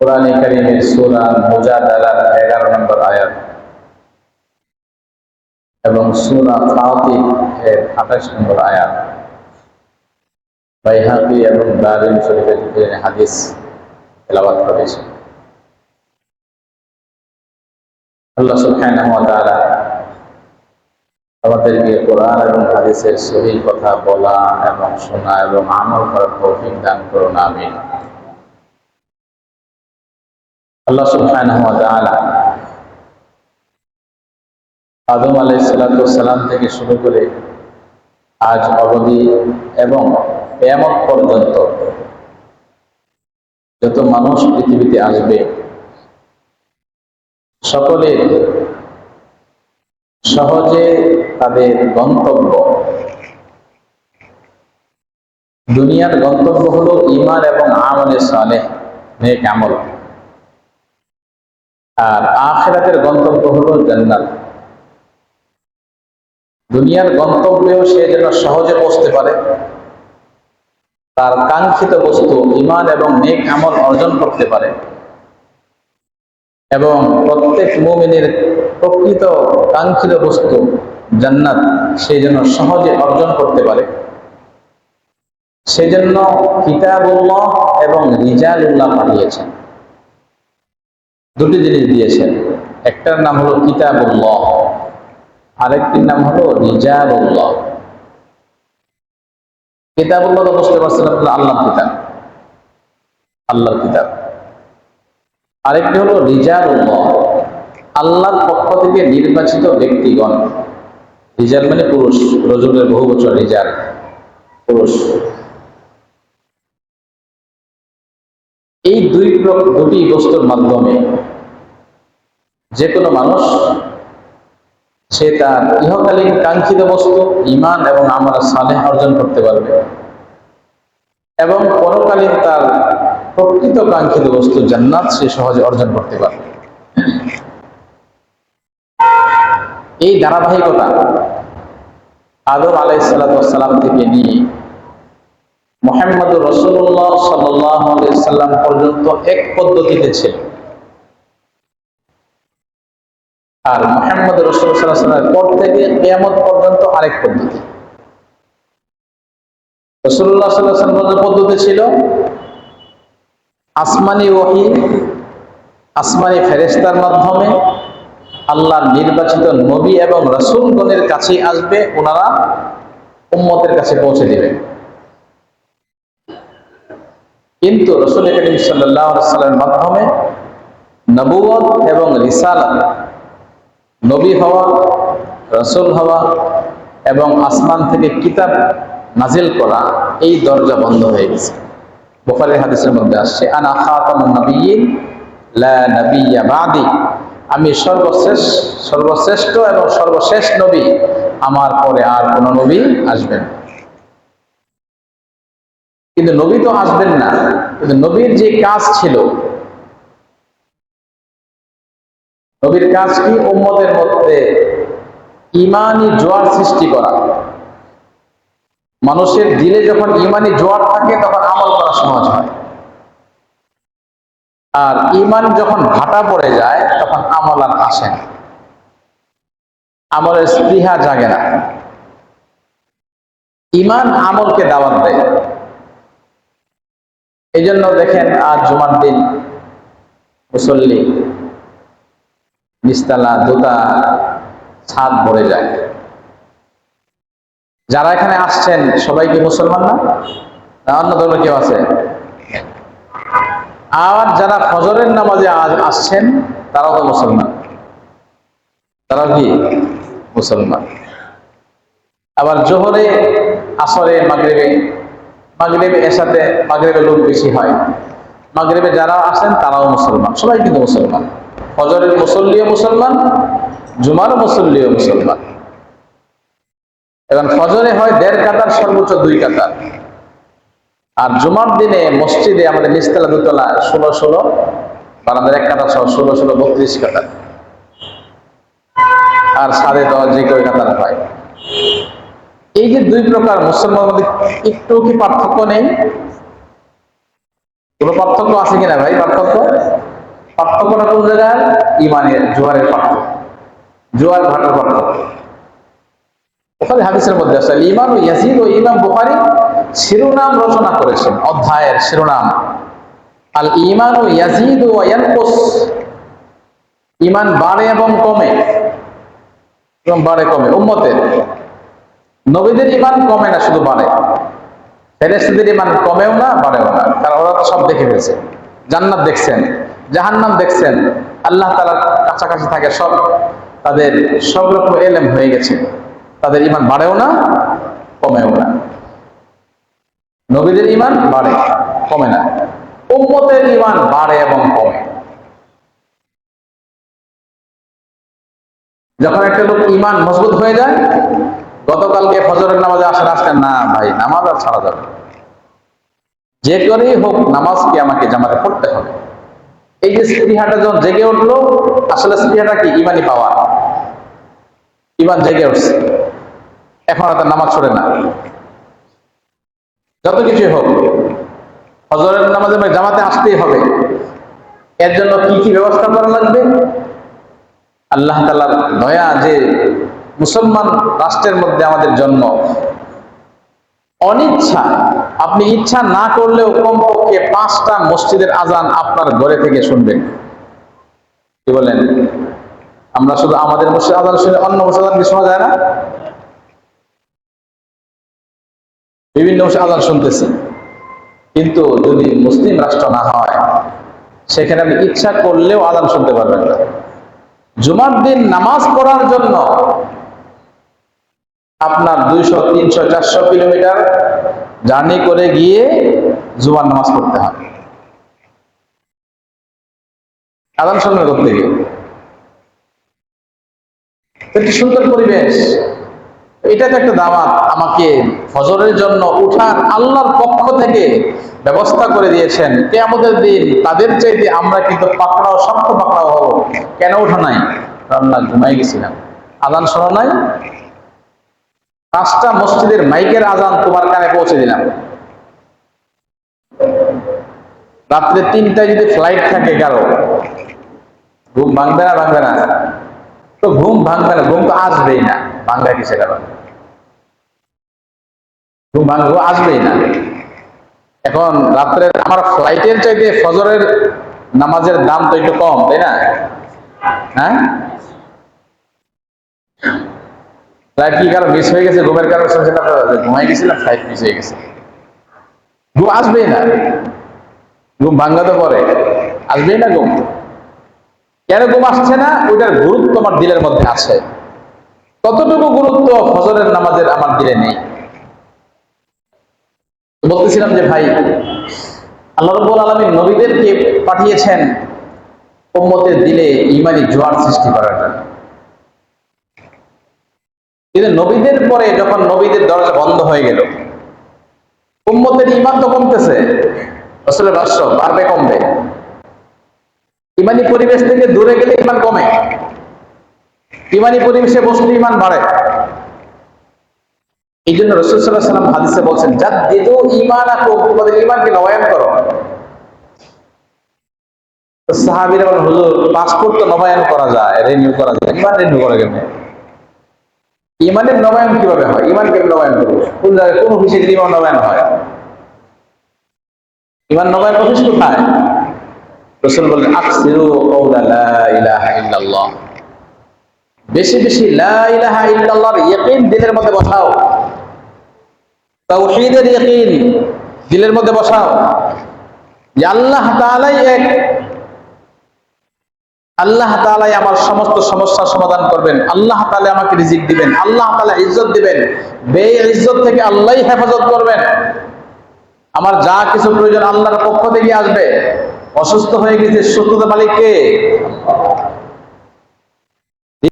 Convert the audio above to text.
কোরআনে কারীমের সূরা মুজাদালার 11 নম্বর আয়াত এবং সূরা ফাতির এর 28 নম্বর আয়াত বাইহাকি এবং দারিম শরীফের হাদিস করেছে। আল্লাহ আমাদেরকে কোরআন এবং হাদিসের সহি কথা বলা এবং শোনা এবং আমল করার তৌফিক দান করুন, আমিন। আল্লাহ সুবহানাহু আদম আলাইহিস সালাম থেকে শুরু করে আজ অবধি এবং কিয়ামত পর্যন্ত যত মানুষ পৃথিবীতে আসবে সকলের সহজে তাদের গন্তব্য, দুনিয়ার গন্তব্য হলো ইমান এবং আমলে সালেহ, নেক আমল। আর আখেরাতের গন্তব্য হলো জান্নাত। দুনিয়ার গন্তব্যেও সে যেন সহজে পৌঁছতে পারে তার কাঙ্ক্ষিত বস্তু ইমান এবং নেক আমল অর্জন করতে পারে। এবং প্রত্যেক মুমিনের প্রকৃত কাঙ্ক্ষিত বস্তু জান্নাত, সেই জন্য সহজে অর্জন করতে পারে। সেজন্য কিতাবুল্লাহ এবং রিজালুল্লাহ পাঠিয়েছেন। দুটি জিনিস দিয়েছেন। একটার নাম হলো কিতাবুল্লাহ, আরেকটির নাম হলো রিজালুল্লাহ। কিতাবুল্লাহ তো বুঝতে পারছেন আপনার আল্লাহ কিতাব। আল্লাহর কিতাব। আরেকটি হলো রিজালুল্লাহ। আল্লাহর পক্ষ থেকে নির্বাচিত ব্যক্তিগণ। রিজাল মানে পুরুষ। রজুলের বহু বছর রিজাল। পুরুষ। এই দুই দুটি বস্তুর মাধ্যমে যে কোনো মানুষ সে তার ইহকালীন কাঙ্ক্ষিত বস্তু ইমান এবং আমার সালেহ অর্জন করতে পারবে। এবং পরকালীন তার প্রকৃত কাঙ্ক্ষিত বস্তু জান্নাত সে সহজে অর্জন করতে পারবে। এই ধারাবাহিকতা আদম আলাইসাল্লাম থেকে নিয়ে মোহাম্মদ রসুল্লাহ সাল্লাম পর্যন্ত এক পদ্ধতিতে ছিল। আর মোহাম্মদ রসুল সাল্লামের পর থেকে কেয়ামত পর্যন্ত আরেক পদ্ধতি। পদ্ধতি ছিল, আসমানি ওহি, আসমানি ফেরেস্তার মাধ্যমে আল্লাহর নির্বাচিত নবী এবং রসুলগণের কাছে আসবে, ওনারা উম্মতের কাছে পৌঁছে দেবে। কিন্তু রসুল করিম সাল্লাহ সাল্লামের মাধ্যমে নবুয়ত এবং রিসালাত নবী হওয়া, রসুল হওয়া এবং আসমান থেকে কিতাব নাজিল করা এই দরজা বন্ধ হয়ে গেছে। বুখারীর হাদিসের মধ্যে আসছে, আনা খাতামুন নবিয়্যিন, লা আমি সর্বশ্রেষ্ঠ সর্বশ্রেষ্ঠ এবং সর্বশেষ নবী, আমার পরে আর কোন নবী আসবেন। কিন্তু নবী তো আসবেন না। কিন্তু নবীর যে কাজ ছিল নবীর কাজ কি? উম্মতের মধ্যে ইমানি জোয়ার সৃষ্টি করা। মানুষের দিলে যখন ইমানি জোয়ার থাকে, তখন আমল করা সহজ হয়। আর ইমান যখন ভাটা পড়ে যায়, তখন আমল আর আসে না। আমলের স্পৃহা জাগে না। ইমান আমলকে দাওয়াত দেয়। এই জন্য দেখেন, আজ জুমার দিন মুসল্লি নিস্তালা দোতা ছাদ ভরে যায়। যারা এখানে আসছেন, সবাই কি মুসলমান না? অন্য ধর্মে কেউ আছে? আর যারা ফজরের নামাজে আসছেন, তারাও তো মুসলমান। তারাও কি? মুসলমান। আবার জোহরে, আসরে, মাগরিবে। মাগরিবে এসাতে মাগরিবে লোক বেশি হয়। মাগরিবে যারা আসেন, তারাও মুসলমান। সবাই কিন্তু মুসলমান। ফজরের মুসল্লিও মুসলমান জুমার মুসল্লিও মুসলমান। এবং ফজরে হয় দেড় কাতার, সর্বোচ্চ দুই কাতার। আর জুমার দিনে মসজিদে আমাদের নিচতলা, দুতলা ষোলো ষোলো, বারান্দার এক কাতা সহ ষোলো ষোলো, বত্রিশ কাতার। আর সাড়ে দশ যে কয় কাতার হয়। এই যে দুই প্রকার মুসলমানের মধ্যে একটু কি পার্থক্য নেই? কোনো পার্থক্য আছে কিনা ভাই, পার্থক্য? পার্থক্যটা ইমানের জোয়ারের পার্থক্য। জোয়ার ভাটার পার্থক্য। ওখানে হাদিসের মধ্যে আছে, ইমাম ও ইমাম বুখারী শিরোনাম রচনা করেছেন, অধ্যায়ের শিরোনাম। আল ইমান ও ও ইমান বাড়ে এবং কমে। এবং বাড়ে, কমে। উম্মতের। নবীদের ইমান কমে না, শুধু বাড়ে। ফেরেস্তাদের ইমান কমেও না, বাড়েও না। কারণ ওরা তো সব দেখে ফেলছে। জান্নাত দেখছেন। জাহান্নাম দেখছেন, আল্লাহ তালার কাছাকাছি থাকে সব, তাদের সব রকম এলেম হয়ে গেছে। তাদের ইমান বাড়েও না, কমেও না। নবীদের ইমান বাড়ে, কমে না। উম্মতের ইমান বাড়ে এবং কমে। যখন একটা লোক ইমান মজবুত হয়ে যায়, গতকালকে ফজরের নামাজে আসেন, আসলেন, না ভাই, নামাজ আর ছাড়া যাবে যে করেই হোক, নামাজকে আমাকে জামাতে পড়তে হবে। এই যে স্পৃহাটা যখন জেগে উঠল, আসলে স্পৃহাটা কি? ইমানি পাওয়া ইমান জেগে উঠছে। এখন আর নামাজ ছড়ে না। যত কিছুই হোক, হজরের নামাজে ভাই জামাতে আসতেই হবে। এর জন্য কি কি ব্যবস্থা করা লাগবে? আল্লাহ তালার দয়া যে মুসলমান রাষ্ট্রের মধ্যে আমাদের জন্ম। অনিচ্ছা আপনি ইচ্ছা না করলেও কমপক্ষে পাঁচটা মসজিদের আজান আপনার ঘরে থেকে শুনবেন। কি বলেন? আমরা শুধু আমাদের মসজিদ আজান শুনে অন্য মসজিদ আজান শোনা যায় না? বিভিন্ন মসজিদ আজান শুনতেছি। কিন্তু যদি মুসলিম রাষ্ট্র না হয়, সেখানে আপনি ইচ্ছা করলেও আজান শুনতে পারবেন না। জুমার দিন নামাজ পড়ার জন্য আপনার দুইশো, তিনশো, চারশো কিলোমিটার জার্নি করে গিয়ে জুমার নামাজ পড়তে হয় আদান শুনবেন করতে গিয়ে। একটি সুন্দর পরিবেশ। এটা তো একটা দাওয়াত আমাকে ফজরের জন্য উঠার আল্লাহর পক্ষ থেকে ব্যবস্থা করে দিয়েছেন। কে আমাদের দিন তাদের চাইতে আমরা কিন্তু পাকড়াও, শক্ত পাকড়াও হব। কেন ওঠা নাই? রান্না ঘুমাই গেছিলাম। আদান শোনা নাই? পাঁচটা মসজিদের মাইকের আজান তোমার কানে পৌঁছে দিলাম। রাত্রে তিনটায় যদি ফ্লাইট থাকে কারও, ঘুম ভাঙবে না ভাঙবে না? তো ঘুম ভাঙবে না, ঘুম তো আসবেই না। ভাঙবে কি সেটা ঘুম ভাঙবো আসবেই না। এখন রাত্রে আমার ফ্লাইটের চাইতে ফজরের নামাজের দাম তো একটু কম, তাই না? হ্যাঁ? কি মিস হয়ে গেছে? ঘুমের ফ্লাইট মিস হয়ে গেছে। ঘুম না। ঘুম ভাঙ্গা তো পরে না ঘুম। কেন ঘুম আসছে না? ওইটার গুরুত্ব আমার দিলের মধ্যে আছে। কতটুকু গুরুত্ব ফজরের নামাজের আমার দিলে নেই। বলতেছিলাম যে, ভাই, আল্লাহ রব্বুল আলমী নবীদেরকে পাঠিয়েছেন উম্মতের দিলে ইমানি জোয়ার সৃষ্টি করার জন্য। কিন্তু নবীদের পরে যখন নবীদের দরজা বন্ধ হয়ে গেল, উম্মতের ইমান তো কমতেছে আসলে ভাষ্য বাড়বে, কমবে। ইমানি পরিবেশ থেকে দূরে গেলে ইমান কমে। ইমানি পরিবেশে বসলে ইমান বাড়ে। এই জন্য রসুল সাল্লাহ সাল্লাম হাদিসে বলছেন যা দিদু ইমান আকো তোমাদের ইমানকে নবায়ন করো। সাহাবিরা হুজুর পাসপোর্ট তো নবায়ন করা যায় রিনিউ করা যায়। ইমান রিনিউ করা কেমনে ইমানের নবায়ন কীভাবে হয়? ইমান নবায়ন করব? কোন জায়গায় কোন অফিসে গেলে ইমান নবায়ন হয়? ইমান নবায়ন অফিস কোথায়? রসুল বললেন, আকসিরু কওলা ইলাহা ইল্লাল্লাহ। বেশি বেশি লা ইলাহা ইল্লাল্লাহর ইয়াকিন দিলের মধ্যে বসাও। তাওহীদের ইয়াকিন দিলের মধ্যে বসাও। যে আল্লাহ তাআলাই এক আল্লাহ তালাই আমার সমস্ত সমস্যার সমাধান করবেন। আল্লাহ তালে আমাকে রিজিক দিবেন। আল্লাহ তালা ইজ্জত দিবেন। বে ইজ্জত থেকে আল্লাহ হেফাজত করবেন। আমার যা কিছু প্রয়োজন আল্লাহর পক্ষ থেকে আসবে। অসুস্থ হয়ে গেছে, সুস্থতা মালিক কে